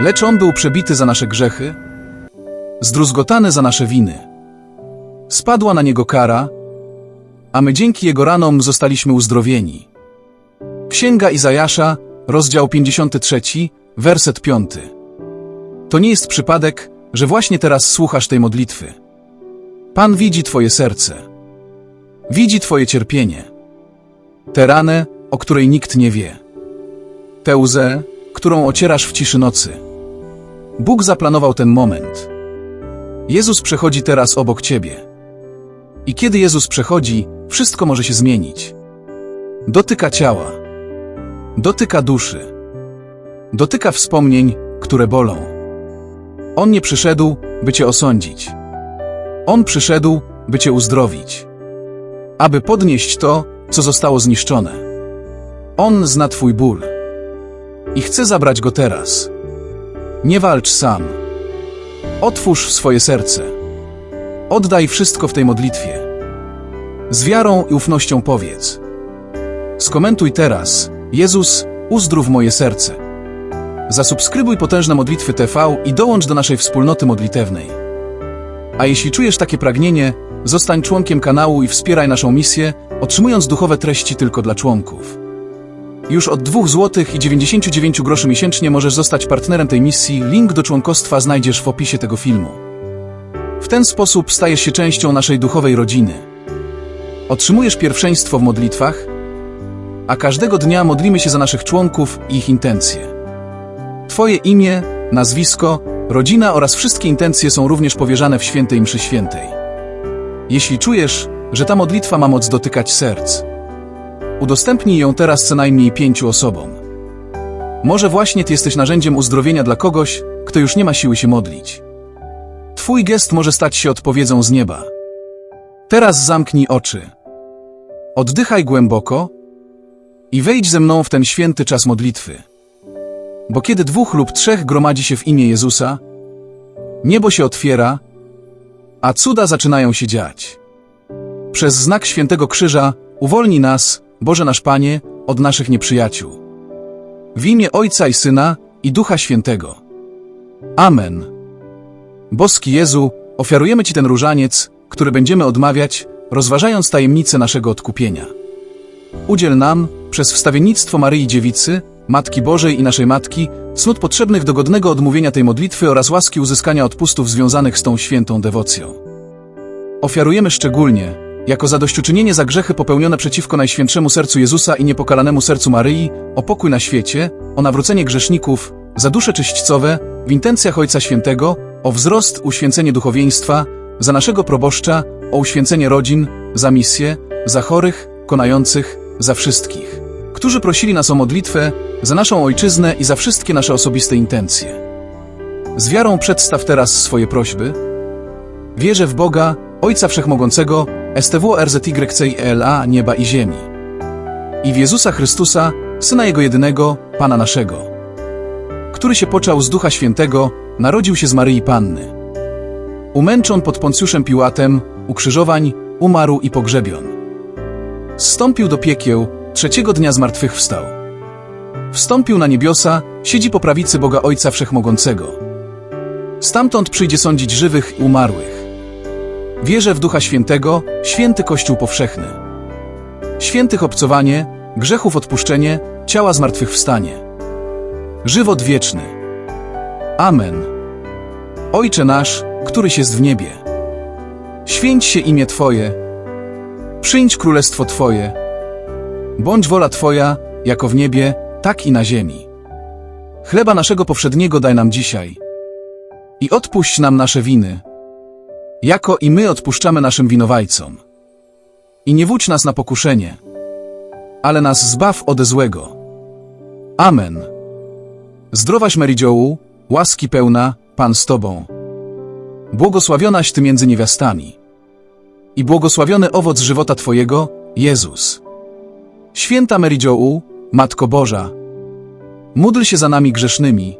Lecz On był przebity za nasze grzechy, zdruzgotany za nasze winy. Spadła na Niego kara, a my dzięki Jego ranom zostaliśmy uzdrowieni. Księga Izajasza, rozdział 53, werset 5. To nie jest przypadek, że właśnie teraz słuchasz tej modlitwy. Pan widzi Twoje serce. Widzi Twoje cierpienie. Tę ranę, o której nikt nie wie. Tę łzę, którą ocierasz w ciszy nocy. Bóg zaplanował ten moment. Jezus przechodzi teraz obok Ciebie. I kiedy Jezus przechodzi, wszystko może się zmienić. Dotyka ciała. Dotyka duszy. Dotyka wspomnień, które bolą. On nie przyszedł, by Cię osądzić. On przyszedł, by Cię uzdrowić. Aby podnieść to, co zostało zniszczone. On zna Twój ból. I chce zabrać go teraz. Nie walcz sam. Otwórz swoje serce. Oddaj wszystko w tej modlitwie. Z wiarą i ufnością powiedz. Skomentuj teraz. Jezus, uzdrów moje serce. Zasubskrybuj potężne modlitwy TV i dołącz do naszej wspólnoty modlitewnej. A jeśli czujesz takie pragnienie, zostań członkiem kanału i wspieraj naszą misję, otrzymując duchowe treści tylko dla członków. Już od 2 zł i 99 groszy miesięcznie możesz zostać partnerem tej misji. Link do członkostwa znajdziesz w opisie tego filmu. W ten sposób stajesz się częścią naszej duchowej rodziny. Otrzymujesz pierwszeństwo w modlitwach, a każdego dnia modlimy się za naszych członków i ich intencje. Twoje imię, nazwisko, rodzina oraz wszystkie intencje są również powierzane w świętej mszy świętej. Jeśli czujesz, że ta modlitwa ma moc dotykać serc, udostępnij ją teraz co najmniej pięciu osobom. Może właśnie ty jesteś narzędziem uzdrowienia dla kogoś, kto już nie ma siły się modlić. Twój gest może stać się odpowiedzią z nieba. Teraz zamknij oczy. Oddychaj głęboko i wejdź ze mną w ten święty czas modlitwy. Bo kiedy dwóch lub trzech gromadzi się w imię Jezusa, niebo się otwiera, a cuda zaczynają się dziać. Przez znak świętego krzyża uwolnij nas, Boże nasz Panie, od naszych nieprzyjaciół. W imię Ojca i Syna i Ducha Świętego. Amen. Boski Jezu, ofiarujemy Ci ten różaniec, który będziemy odmawiać, rozważając tajemnicę naszego odkupienia. Udziel nam, przez wstawiennictwo Maryi Dziewicy, Matki Bożej i naszej Matki, cnót potrzebnych do godnego odmówienia tej modlitwy oraz łaski uzyskania odpustów związanych z tą świętą dewocją. Ofiarujemy szczególnie, jako zadośćuczynienie za grzechy popełnione przeciwko Najświętszemu Sercu Jezusa i niepokalanemu Sercu Maryi, o pokój na świecie, o nawrócenie grzeszników, za dusze czyśćcowe, w intencjach Ojca Świętego, o wzrost, uświęcenie duchowieństwa, za naszego proboszcza, o uświęcenie rodzin, za misję, za chorych, konających, za wszystkich, którzy prosili nas o modlitwę, za naszą ojczyznę i za wszystkie nasze osobiste intencje. Z wiarą przedstaw teraz swoje prośby. Wierzę w Boga, Ojca Wszechmogącego, STW RZYCILA nieba i ziemi. I w Jezusa Chrystusa, Syna Jego jedynego, Pana naszego, który się począł z Ducha Świętego, narodził się z Maryi Panny. Umęczon pod Poncjuszem Piłatem, ukrzyżowań, umarł i pogrzebion. Zstąpił do piekieł, trzeciego dnia zmartwychwstał. Wstąpił na niebiosa, siedzi po prawicy Boga Ojca Wszechmogącego. Stamtąd przyjdzie sądzić żywych i umarłych. Wierzę w Ducha Świętego, święty Kościół powszechny. Świętych obcowanie, grzechów odpuszczenie, ciała zmartwychwstanie. Żywot wieczny. Amen. Ojcze nasz, któryś jest w niebie. Święć się imię Twoje. Przyjdź królestwo Twoje. Bądź wola Twoja, jako w niebie, tak i na ziemi. Chleba naszego powszedniego daj nam dzisiaj. I odpuść nam nasze winy, jako i my odpuszczamy naszym winowajcom. I nie wódź nas na pokuszenie, ale nas zbaw ode złego. Amen. Zdrowaś Marydziołu, łaski pełna, Pan z Tobą. Błogosławionaś Ty między niewiastami. I błogosławiony owoc żywota Twojego, Jezus. Święta Marydziołu, Matko Boża, módl się za nami grzesznymi,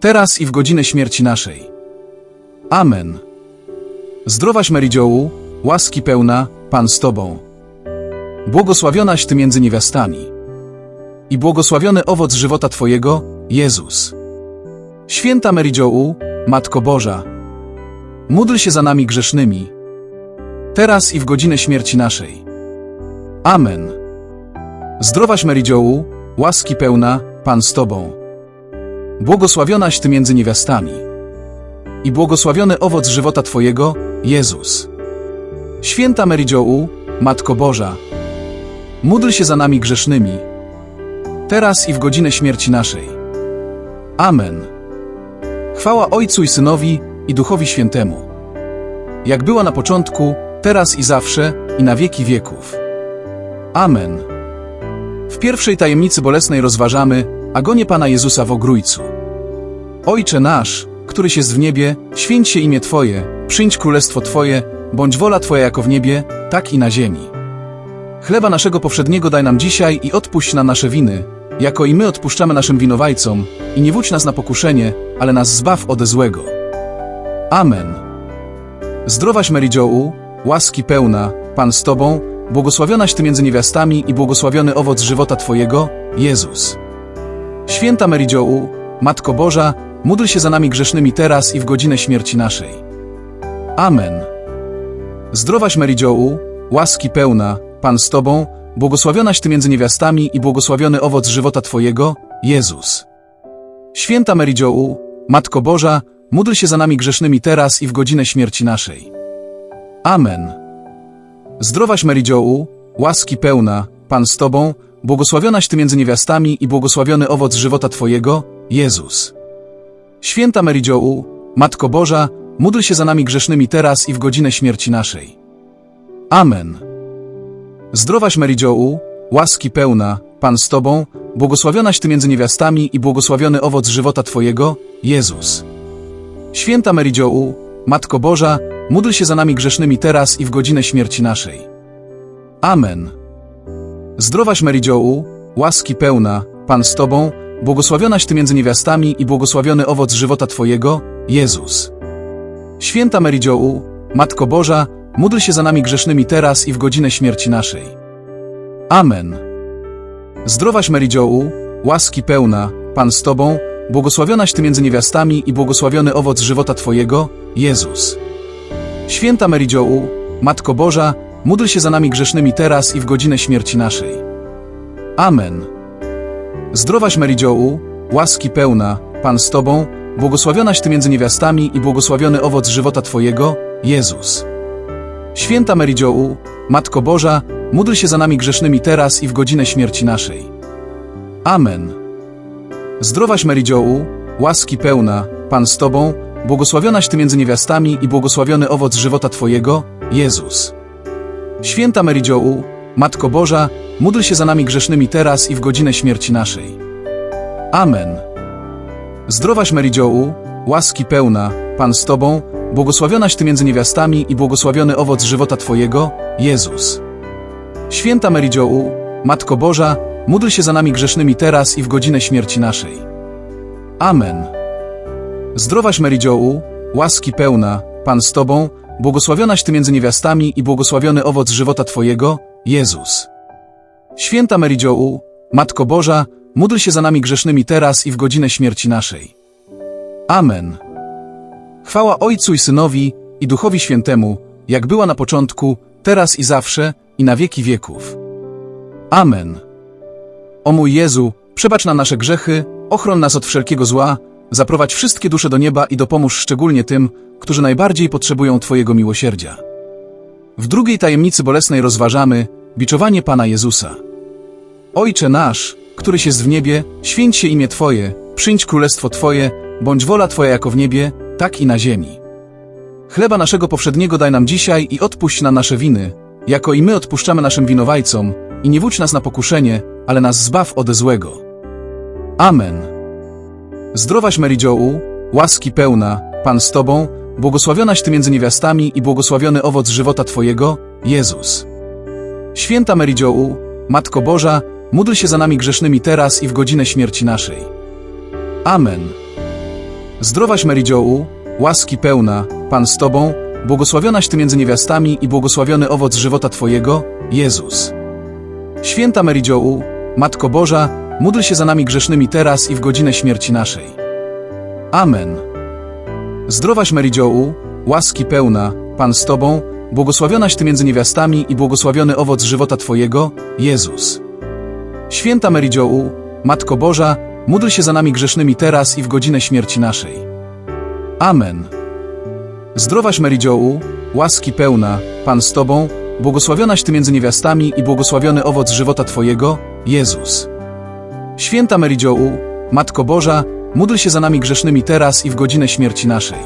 teraz i w godzinę śmierci naszej. Amen. Zdrowaś Marydziołu, łaski pełna, Pan z Tobą. Błogosławionaś Ty między niewiastami. I błogosławiony owoc żywota Twojego, Jezus. Święta Mary Jo U, Matko Boża, módl się za nami grzesznymi, teraz i w godzinę śmierci naszej. Amen. Zdrowaś Mary Jo U, łaski pełna, Pan z Tobą. Błogosławionaś Ty między niewiastami i błogosławiony owoc żywota Twojego, Jezus. Święta Mary Jo U, Matko Boża, módl się za nami grzesznymi, teraz i w godzinę śmierci naszej. Amen. Chwała Ojcu i Synowi i Duchowi Świętemu, jak była na początku, teraz i zawsze, i na wieki wieków. Amen. W pierwszej tajemnicy bolesnej rozważamy agonię Pana Jezusa w Ogrójcu. Ojcze nasz, któryś jest w niebie, święć się imię Twoje, przyjdź królestwo Twoje, bądź wola Twoja jako w niebie, tak i na ziemi. Chleba naszego powszedniego daj nam dzisiaj i odpuść na nasze winy, jako i my odpuszczamy naszym winowajcom, i nie wódź nas na pokuszenie, ale nas zbaw ode złego. Amen. Zdrowaś Mary Jo U, łaski pełna, Pan z Tobą, błogosławionaś Ty między niewiastami i błogosławiony owoc żywota Twojego, Jezus. Święta Mary Jo U, Matko Boża, módl się za nami grzesznymi teraz i w godzinę śmierci naszej. Amen. Zdrowaś Mary Jo U, łaski pełna, Pan z Tobą, błogosławionaś Ty między niewiastami i błogosławiony owoc żywota Twojego, Jezus. Święta Mary Jo U, Matko Boża, módl się za nami grzesznymi teraz i w godzinę śmierci naszej. Amen. Zdrowaś Mary Jo U, łaski pełna, Pan z Tobą, błogosławionaś Ty między niewiastami i błogosławiony owoc żywota Twojego, Jezus. Święta Mary Jo U, Matko Boża, módl się za nami grzesznymi teraz i w godzinę śmierci naszej. Amen. Zdrowaś Mary Jo U, łaski pełna, Pan z Tobą, błogosławionaś Ty między niewiastami i błogosławiony owoc żywota Twojego, Jezus. Święta Mary Jo U, Matko Boża, módl się za nami grzesznymi teraz i w godzinę śmierci naszej. Amen. Zdrowaś Mary Jo U, łaski pełna, Pan z Tobą, błogosławionaś Ty między niewiastami i błogosławiony owoc żywota Twojego, Jezus. Święta Mary Jo U, Matko Boża, módl się za nami grzesznymi teraz i w godzinę śmierci naszej. Amen. Zdrowaś Mary Jo U, łaski pełna, Pan z Tobą, błogosławionaś Ty między niewiastami i błogosławiony owoc żywota Twojego, Jezus. Święta Mary Jo U, Matko Boża, módl się za nami grzesznymi teraz i w godzinę śmierci naszej. Amen. Zdrowaś Mary Jo U, łaski pełna, Pan z Tobą, błogosławionaś Ty między niewiastami i błogosławiony owoc żywota Twojego, Jezus. Święta Mary Jo U, Matko Boża, módl się za nami grzesznymi teraz i w godzinę śmierci naszej. Amen. Zdrowaś Mary Jo U, łaski pełna, Pan z Tobą, błogosławionaś Ty między niewiastami i błogosławiony owoc żywota Twojego, Jezus. Święta Mary Jo U, Matko Boża, módl się za nami grzesznymi teraz i w godzinę śmierci naszej. Amen. Zdrowaś Mary Jo U, łaski pełna, Pan z Tobą, błogosławionaś Ty między niewiastami i błogosławiony owoc żywota Twojego, Jezus. Święta Mary Jo U, Matko Boża, módl się za nami grzesznymi teraz i w godzinę śmierci naszej. Amen. Zdrowaś Mary Jo U, łaski pełna, Pan z Tobą, błogosławionaś Ty między niewiastami i błogosławiony owoc żywota Twojego, Jezus. Święta Mary Jo U, Matko Boża, módl się za nami grzesznymi teraz i w godzinę śmierci naszej. Amen. Chwała Ojcu i Synowi i Duchowi Świętemu, jak była na początku, teraz i zawsze, i na wieki wieków. Amen. O mój Jezu, przebacz na nasze grzechy, ochron nas od wszelkiego zła, zaprowadź wszystkie dusze do nieba i dopomóż szczególnie tym, którzy najbardziej potrzebują Twojego miłosierdzia. W drugiej tajemnicy bolesnej rozważamy biczowanie Pana Jezusa. Ojcze nasz, któryś jest w niebie, święć się imię Twoje, przyjdź królestwo Twoje, bądź wola Twoja jako w niebie, tak i na ziemi. Chleba naszego powszedniego daj nam dzisiaj i odpuść na nasze winy, jako i my odpuszczamy naszym winowajcom, i nie wódź nas na pokuszenie, ale nas zbaw ode złego. Amen. Zdrowaś Mary Jo U, łaski pełna, Pan z Tobą, błogosławionaś Ty między niewiastami i błogosławiony owoc żywota Twojego, Jezus. Święta Mary Jo U, Matko Boża, módl się za nami grzesznymi teraz i w godzinę śmierci naszej. Amen. Zdrowaś Mary Jo U, łaski pełna, Pan z Tobą, błogosławionaś Ty między niewiastami i błogosławiony owoc żywota Twojego, Jezus. Święta Mary Jo U, Matko Boża, módl się za nami grzesznymi teraz i w godzinę śmierci naszej. Amen. Zdrowaś Marydziołu, łaski pełna, Pan z Tobą, błogosławionaś Ty między niewiastami i błogosławiony owoc żywota Twojego, Jezus. Święta Marydziołu, Matko Boża, módl się za nami grzesznymi teraz i w godzinę śmierci naszej. Amen. Zdrowaś Marydziołu, łaski pełna, Pan z Tobą, błogosławionaś Ty między niewiastami i błogosławiony owoc żywota Twojego, Jezus. Święta Marydziołu, Matko Boża, módl się za nami grzesznymi teraz i w godzinę śmierci naszej.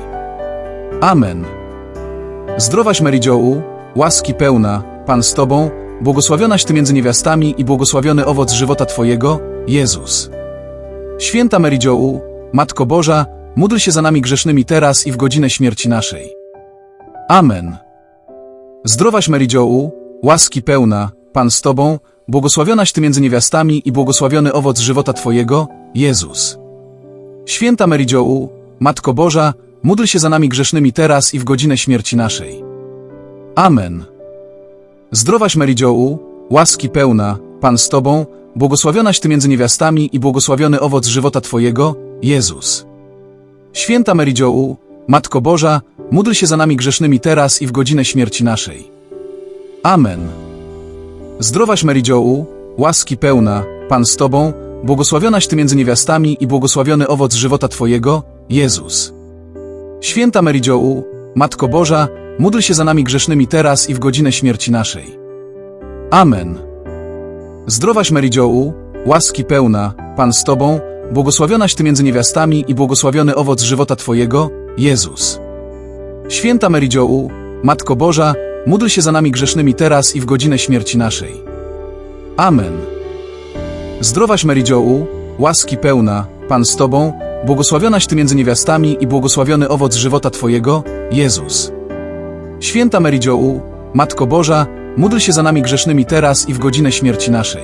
Amen. Zdrowaś Marydziołu, łaski pełna, Pan z Tobą, błogosławionaś Ty między niewiastami i błogosławiony owoc żywota Twojego, Jezus. Święta Marydziołu, Matko Boża, módl się za nami grzesznymi teraz i w godzinę śmierci naszej. Amen. Zdrowaś Marydziołu, łaski pełna, Pan z Tobą, błogosławionaś Ty między niewiastami i błogosławiony owoc żywota Twojego, Jezus. Święta Marydziołu, Matko Boża, módl się za nami grzesznymi teraz i w godzinę śmierci naszej. Amen. Zdrowaś Marydziołu, łaski pełna, Pan z Tobą, błogosławionaś Ty między niewiastami i błogosławiony owoc żywota Twojego, Jezus. Święta Marydziołu, Matko Boża, módl się za nami grzesznymi teraz i w godzinę śmierci naszej. Amen. Zdrowaś Marydziołu, łaski pełna, Pan z Tobą, błogosławionaś Ty między niewiastami i błogosławiony owoc żywota Twojego, Jezus. Święta Marydziołu, Matko Boża, módl się za nami grzesznymi teraz i w godzinę śmierci naszej. Amen. Zdrowaś Marydziołu, łaski pełna, Pan z Tobą, błogosławionaś Ty między niewiastami i błogosławiony owoc żywota Twojego, Jezus. Święta Marydziołu, Matko Boża, módl się za nami grzesznymi teraz i w godzinę śmierci naszej. Amen. Zdrowaś Marydziołu, łaski pełna, Pan z Tobą, błogosławionaś Ty między niewiastami i błogosławiony owoc żywota Twojego, Jezus. Święta Marydziołu, Matko Boża, módl się za nami grzesznymi teraz i w godzinę śmierci naszej.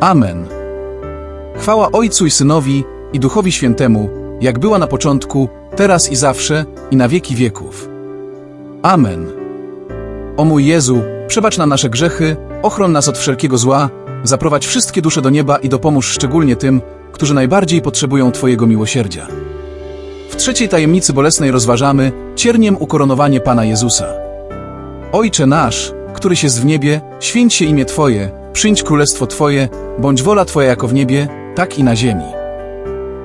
Amen. Chwała Ojcu i Synowi i Duchowi Świętemu, jak była na początku, teraz i zawsze, i na wieki wieków. Amen. O mój Jezu, przebacz nam nasze grzechy, ochron nas od wszelkiego zła, zaprowadź wszystkie dusze do nieba i dopomóż szczególnie tym, którzy najbardziej potrzebują Twojego miłosierdzia. W trzeciej tajemnicy bolesnej rozważamy cierniem ukoronowanie Pana Jezusa. Ojcze nasz, któryś jest w niebie, święć się imię Twoje, przyjdź królestwo Twoje, bądź wola Twoja jako w niebie, tak i na ziemi.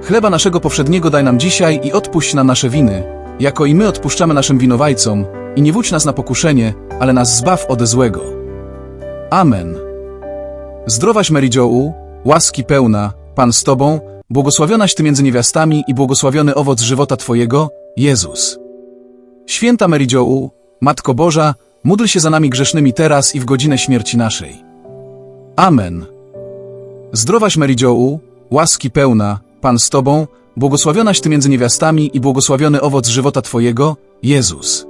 Chleba naszego powszedniego daj nam dzisiaj i odpuść nam nasze winy, jako i my odpuszczamy naszym winowajcom, i nie wódź nas na pokuszenie, ale nas zbaw ode złego. Amen. Zdrowaś Marydziołu, łaski pełna, Pan z Tobą, błogosławionaś Ty między niewiastami i błogosławiony owoc żywota Twojego, Jezus. Święta Marydziołu, Matko Boża, módl się za nami grzesznymi teraz i w godzinę śmierci naszej. Amen. Zdrowaś Marydziołu, łaski pełna, Pan z Tobą, błogosławionaś Ty między niewiastami i błogosławiony owoc żywota Twojego, Jezus.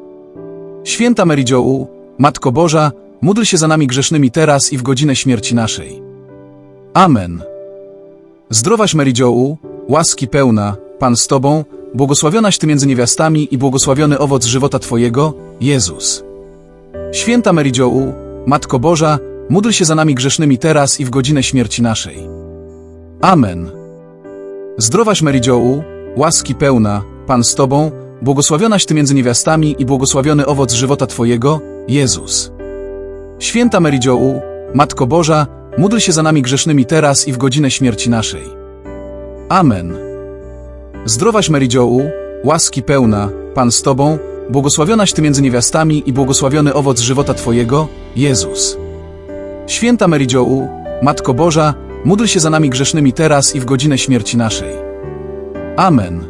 Święta Marydziołu, Matko Boża, módl się za nami grzesznymi teraz i w godzinę śmierci naszej. Amen. Zdrowaś Marydziołu, łaski pełna, Pan z Tobą, błogosławionaś Ty między niewiastami i błogosławiony owoc żywota Twojego, Jezus. Święta Marydziołu, Matko Boża, módl się za nami grzesznymi teraz i w godzinę śmierci naszej. Amen. Zdrowaś Marydziołu, łaski pełna, Pan z Tobą, błogosławionaś Ty między niewiastami i błogosławiony owoc żywota Twojego, Jezus. Święta Marydziołu, Matko Boża, módl się za nami grzesznymi teraz i w godzinę śmierci naszej. Amen. Zdrowaś Marydziołu, łaski pełna, Pan z Tobą, błogosławionaś Ty między niewiastami i błogosławiony owoc żywota Twojego, Jezus. Święta Marydziołu, Matko Boża, módl się za nami grzesznymi teraz i w godzinę śmierci naszej. Amen.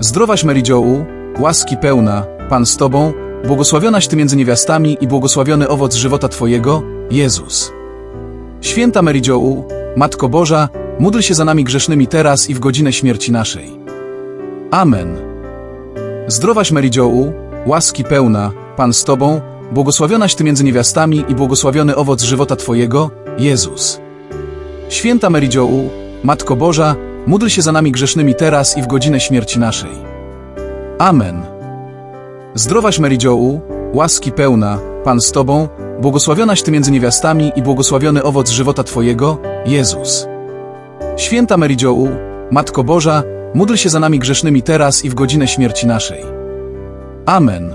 Zdrowaś Marydziołu, łaski pełna, Pan z Tobą, błogosławionaś Ty między niewiastami i błogosławiony owoc żywota Twojego, Jezus. Święta Marydziołu, Matko Boża, módl się za nami grzesznymi teraz i w godzinę śmierci naszej. Amen. Zdrowaś Marydziołu, łaski pełna, Pan z Tobą, błogosławionaś Ty między niewiastami i błogosławiony owoc żywota Twojego, Jezus. Święta Marydziołu, Matko Boża, módl się za nami grzesznymi teraz i w godzinę śmierci naszej. Amen. Zdrowaś Marydziołu, łaski pełna, Pan z Tobą, błogosławionaś Ty między niewiastami i błogosławiony owoc żywota Twojego, Jezus. Święta Marydziołu, Matko Boża, módl się za nami grzesznymi teraz i w godzinę śmierci naszej. Amen.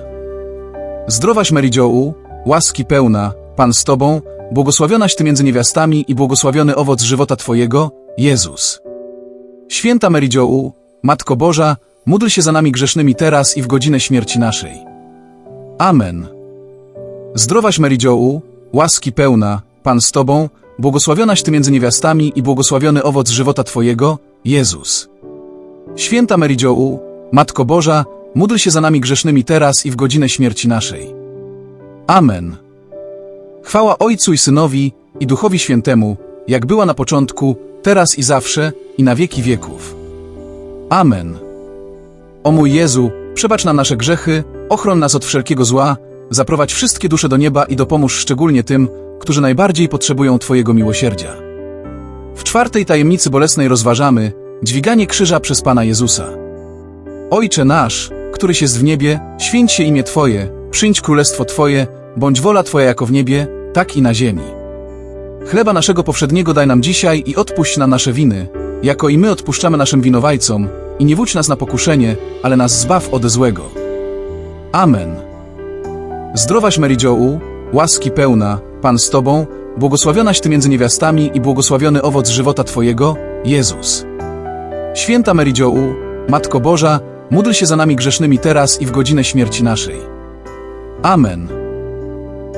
Zdrowaś Marydziołu, łaski pełna, Pan z Tobą, błogosławionaś Ty między niewiastami i błogosławiony owoc żywota Twojego, Jezus. Święta Marydziołu, Matko Boża, módl się za nami grzesznymi teraz i w godzinę śmierci naszej. Amen. Zdrowaś Marydziołu, łaski pełna, Pan z Tobą, błogosławionaś Ty między niewiastami i błogosławiony owoc żywota Twojego, Jezus. Święta Marydziołu, Matko Boża, módl się za nami grzesznymi teraz i w godzinę śmierci naszej. Amen. Chwała Ojcu i Synowi i Duchowi Świętemu, jak była na początku, teraz i zawsze, i na wieki wieków. Amen. O mój Jezu, przebacz nam nasze grzechy, ochron nas od wszelkiego zła, zaprowadź wszystkie dusze do nieba i dopomóż szczególnie tym, którzy najbardziej potrzebują Twojego miłosierdzia. W czwartej tajemnicy bolesnej rozważamy dźwiganie krzyża przez Pana Jezusa. Ojcze nasz, któryś jest w niebie, święć się imię Twoje, przyjdź królestwo Twoje, bądź wola Twoja jako w niebie, tak i na ziemi. Chleba naszego powszedniego daj nam dzisiaj i odpuść nam nasze winy, jako i my odpuszczamy naszym winowajcom, i nie wódź nas na pokuszenie, ale nas zbaw ode złego. Amen. Zdrowaś Marydziołu, łaski pełna, Pan z Tobą, błogosławionaś Ty między niewiastami i błogosławiony owoc żywota Twojego, Jezus. Święta Marydziołu, Matko Boża, módl się za nami grzesznymi teraz i w godzinę śmierci naszej. Amen.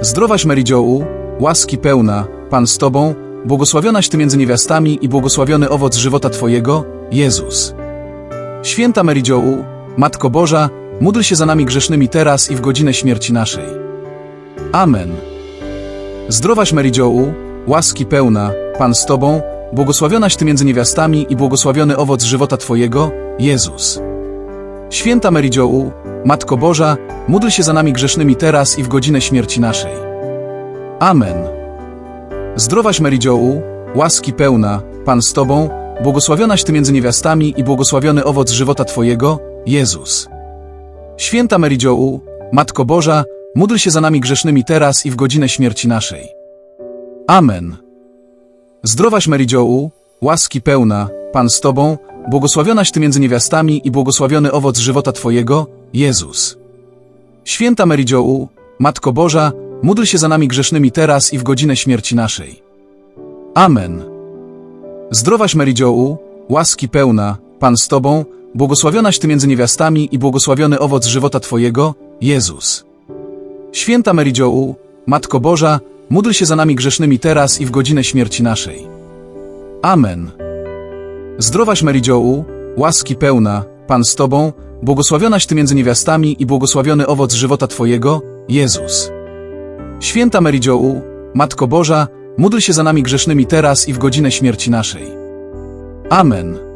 Zdrowaś Marydziołu, łaski pełna, Pan z Tobą, błogosławionaś Ty między niewiastami i błogosławiony owoc żywota Twojego, Jezus. Święta Marydziołu, Matko Boża, módl się za nami grzesznymi teraz i w godzinę śmierci naszej. Amen. Zdrowaś Marydziołu, łaski pełna, Pan z Tobą, błogosławionaś Ty między niewiastami i błogosławiony owoc żywota Twojego, Jezus. Święta Marydziołu, Matko Boża, módl się za nami grzesznymi teraz i w godzinę śmierci naszej. Amen. Zdrowaś Marydziołu, łaski pełna, Pan z Tobą, błogosławionaś Ty między niewiastami i błogosławiony owoc żywota Twojego, Jezus. Święta Marydziołu, Matko Boża, módl się za nami grzesznymi teraz i w godzinę śmierci naszej. Amen. Zdrowaś Marydziołu, łaski pełna, Pan z Tobą, błogosławionaś Ty między niewiastami i błogosławiony owoc żywota Twojego, Jezus. Święta Marydziołu, Matko Boża, módl się za nami grzesznymi teraz i w godzinę śmierci naszej. Amen. Zdrowaś Marydziołu, łaski pełna, Pan z Tobą, błogosławionaś Ty między niewiastami i błogosławiony owoc żywota Twojego, Jezus. Święta Marydziołu, Matko Boża, módl się za nami grzesznymi teraz i w godzinę śmierci naszej. Amen. Zdrowaś Marydziołu, łaski pełna, Pan z Tobą, błogosławionaś Ty między niewiastami i błogosławiony owoc żywota Twojego, Jezus. Święta Marydziołu, Matko Boża, módl się za nami grzesznymi teraz i w godzinę śmierci naszej. Amen.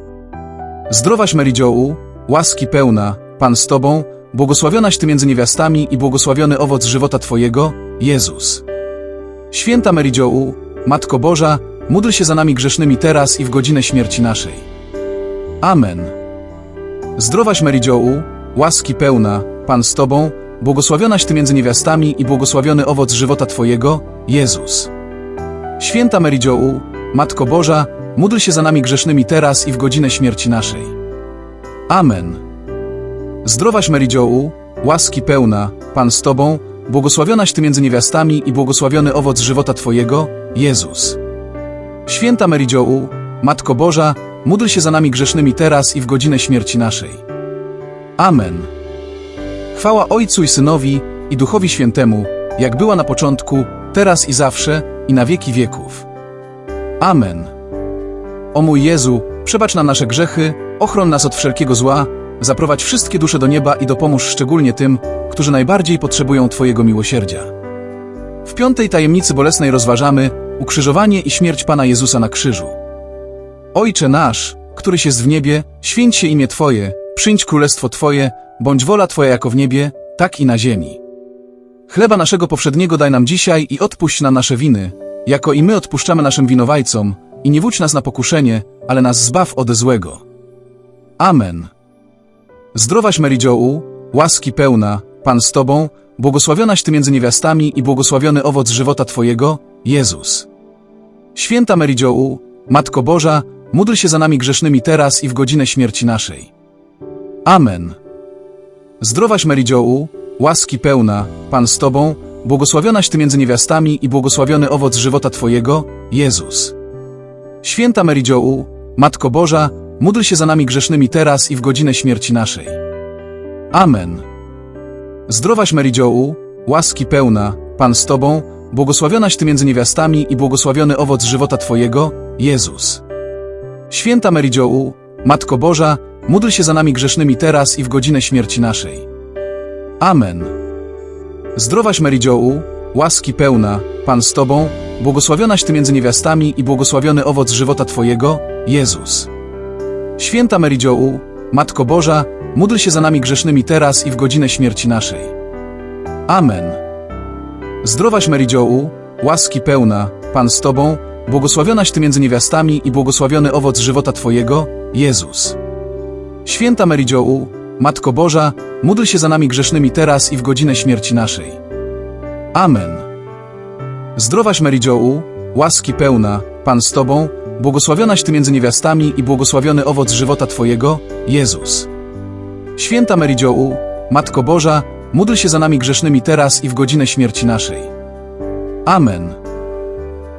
Zdrowaś Marydziołu, łaski pełna, Pan z Tobą, błogosławionaś Ty między niewiastami i błogosławiony owoc żywota Twojego, Jezus. Święta Marydziołu, Matko Boża, módl się za nami grzesznymi teraz i w godzinę śmierci naszej. Amen. Zdrowaś Marydziołu, łaski pełna, Pan z Tobą, błogosławionaś Ty między niewiastami i błogosławiony owoc żywota Twojego, Jezus. Święta Marydziołu, Matko Boża, módl się za nami grzesznymi teraz i w godzinę śmierci naszej. Amen. Zdrowaś Marydziołu, łaski pełna, Pan z Tobą, błogosławionaś Ty między niewiastami i błogosławiony owoc żywota Twojego, Jezus. Święta Marydziołu, Matko Boża, módl się za nami grzesznymi teraz i w godzinę śmierci naszej. Amen. Chwała Ojcu i Synowi i Duchowi Świętemu, jak była na początku, teraz i zawsze, i na wieki wieków. Amen. O mój Jezu, przebacz nam nasze grzechy, ochron nas od wszelkiego zła, zaprowadź wszystkie dusze do nieba i dopomóż szczególnie tym, którzy najbardziej potrzebują Twojego miłosierdzia. W piątej tajemnicy bolesnej rozważamy ukrzyżowanie i śmierć Pana Jezusa na krzyżu. Ojcze nasz, któryś jest w niebie, święć się imię Twoje, przyjdź królestwo Twoje, bądź wola Twoja jako w niebie, tak i na ziemi. Chleba naszego powszedniego daj nam dzisiaj i odpuść nam nasze winy, jako i my odpuszczamy naszym winowajcom, i nie wódź nas na pokuszenie, ale nas zbaw ode złego. Amen. Zdrowaś Marydziołu, łaski pełna, Pan z Tobą, błogosławionaś Ty między niewiastami i błogosławiony owoc żywota Twojego, Jezus. Święta Marydziołu, Matko Boża, módl się za nami grzesznymi teraz i w godzinę śmierci naszej. Amen. Zdrowaś Marydziołu, łaski pełna, Pan z Tobą, błogosławionaś Ty między niewiastami i błogosławiony owoc żywota Twojego, Jezus. Święta Marydziołu, Matko Boża, módl się za nami grzesznymi teraz i w godzinę śmierci naszej. Amen. Zdrowaś Marydziołu, łaski pełna, Pan z Tobą, błogosławionaś Ty między niewiastami i błogosławiony owoc żywota Twojego, Jezus. Święta Marydziołu, Matko Boża, módl się za nami grzesznymi teraz i w godzinę śmierci naszej. Amen. Zdrowaś Marydziołu, łaski pełna, Pan z Tobą, błogosławionaś Ty między niewiastami i błogosławiony owoc żywota Twojego, Jezus. Święta Marydziołu, Matko Boża, módl się za nami grzesznymi teraz i w godzinę śmierci naszej. Amen. Zdrowaś Marydziołu, łaski pełna, Pan z Tobą, błogosławionaś Ty między niewiastami i błogosławiony owoc żywota Twojego, Jezus. Święta Marydziołu, Matko Boża, módl się za nami grzesznymi teraz i w godzinę śmierci naszej. Amen. Zdrowaś Marydziołu, łaski pełna, Pan z Tobą, błogosławionaś Ty między niewiastami i błogosławiony owoc żywota Twojego, Jezus. Święta Marydziołu, Matko Boża, módl się za nami grzesznymi teraz i w godzinę śmierci naszej. Amen.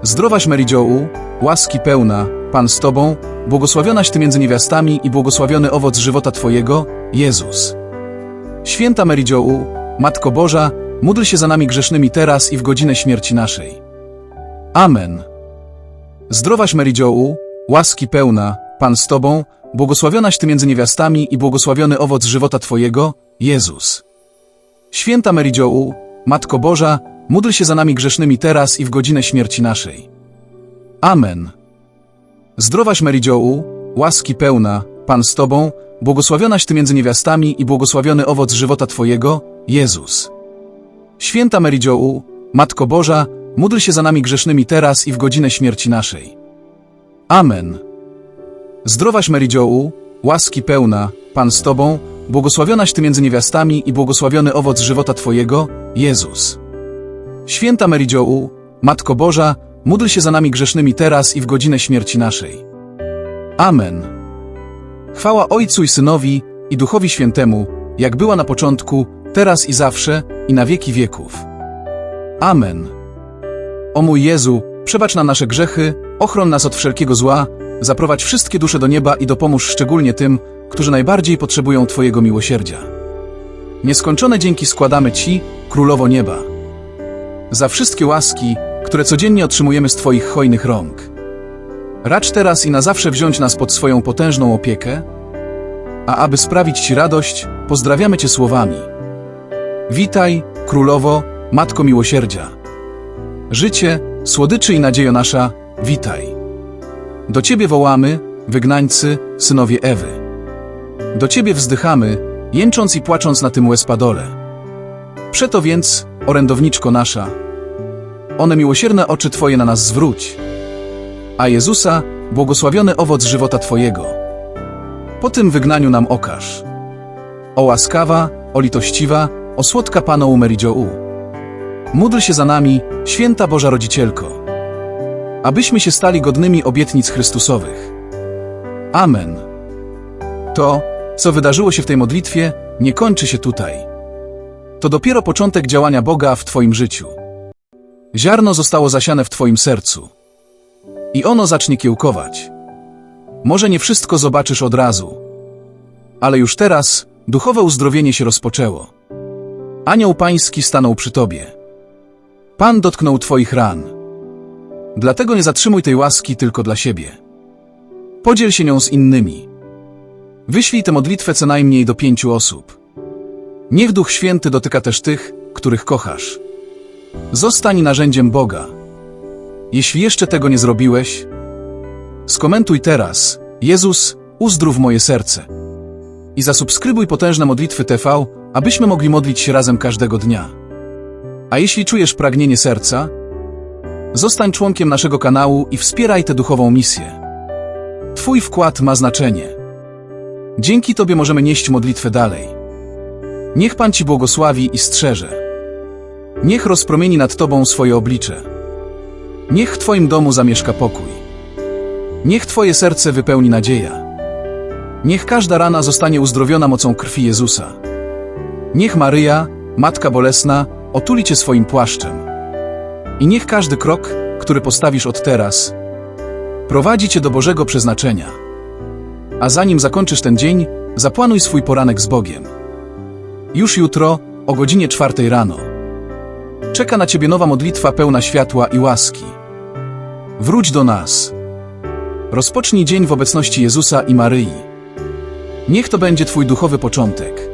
Zdrowaś Marydziołu, łaski pełna, Pan z Tobą, błogosławionaś Ty między niewiastami i błogosławiony owoc żywota Twojego, Jezus. Święta Marydziołu, Matko Boża, módl się za nami grzesznymi teraz i w godzinę śmierci naszej. Amen. Zdrowaś Marydziołu, łaski pełna, Pan z Tobą, błogosławionaś Ty między niewiastami i błogosławiony owoc żywota Twojego, Jezus. Święta Marydziołu, Matko Boża, módl się za nami grzesznymi teraz i w godzinę śmierci naszej. Amen. Zdrowaś Marydziołu, łaski pełna, Pan z Tobą, błogosławionaś Ty między niewiastami i błogosławiony owoc żywota Twojego, Jezus. Święta Marydziołu, Matko Boża, módl się za nami grzesznymi teraz i w godzinę śmierci naszej. Amen. Zdrowaś Marydziołu, łaski pełna, Pan z Tobą, błogosławionaś Ty między niewiastami i błogosławiony owoc żywota Twojego, Jezus. Święta Marydziołu, Matko Boża, módl się za nami grzesznymi teraz i w godzinę śmierci naszej. Amen. Chwała Ojcu i Synowi i Duchowi Świętemu, jak była na początku, teraz i zawsze, i na wieki wieków. Amen. O mój Jezu, przebacz nam nasze grzechy, ochron nas od wszelkiego zła, zaprowadź wszystkie dusze do nieba i dopomóż szczególnie tym, którzy najbardziej potrzebują Twojego miłosierdzia. Nieskończone dzięki składamy Ci, Królowo Nieba, za wszystkie łaski, które codziennie otrzymujemy z Twoich hojnych rąk. Racz teraz i na zawsze wziąć nas pod swoją potężną opiekę, a aby sprawić Ci radość, pozdrawiamy Cię słowami. Witaj, Królowo, Matko Miłosierdzia. Życie, słodyczy i nadziejo nasza, witaj. Do Ciebie wołamy, wygnańcy, synowie Ewy. Do Ciebie wzdychamy, jęcząc i płacząc na tym łezpadole. Przeto więc, orędowniczko nasza, one miłosierne oczy Twoje na nas zwróć, a Jezusa, błogosławiony owoc żywota Twojego. Po tym wygnaniu nam okaż. O łaskawa, o litościwa, o słodka Pano Umeridziołu. Módl się za nami, święta Boża Rodzicielko, abyśmy się stali godnymi obietnic Chrystusowych. Amen. To, co wydarzyło się w tej modlitwie, nie kończy się tutaj. To dopiero początek działania Boga w Twoim życiu. Ziarno zostało zasiane w Twoim sercu. I ono zacznie kiełkować. Może nie wszystko zobaczysz od razu, ale już teraz duchowe uzdrowienie się rozpoczęło. Anioł Pański stanął przy Tobie. Pan dotknął Twoich ran. Dlatego nie zatrzymuj tej łaski tylko dla siebie. Podziel się nią z innymi. Wyślij tę modlitwę co najmniej do pięciu osób. Niech Duch Święty dotyka też tych, których kochasz. Zostań narzędziem Boga. Jeśli jeszcze tego nie zrobiłeś, skomentuj teraz: Jezus, uzdrów moje serce. I zasubskrybuj potężne modlitwy TV, abyśmy mogli modlić się razem każdego dnia. A jeśli czujesz pragnienie serca, zostań członkiem naszego kanału i wspieraj tę duchową misję. Twój wkład ma znaczenie. Dzięki Tobie możemy nieść modlitwę dalej. Niech Pan Ci błogosławi i strzeże. Niech rozpromieni nad Tobą swoje oblicze. Niech w Twoim domu zamieszka pokój. Niech Twoje serce wypełni nadzieja. Niech każda rana zostanie uzdrowiona mocą krwi Jezusa. Niech Maryja, Matka Bolesna, otuli Cię swoim płaszczem. I niech każdy krok, który postawisz od teraz, prowadzi Cię do Bożego przeznaczenia. A zanim zakończysz ten dzień, zaplanuj swój poranek z Bogiem. Już jutro, o godzinie czwartej rano. Czeka na Ciebie nowa modlitwa pełna światła i łaski. Wróć do nas. Rozpocznij dzień w obecności Jezusa i Maryi. Niech to będzie Twój duchowy początek.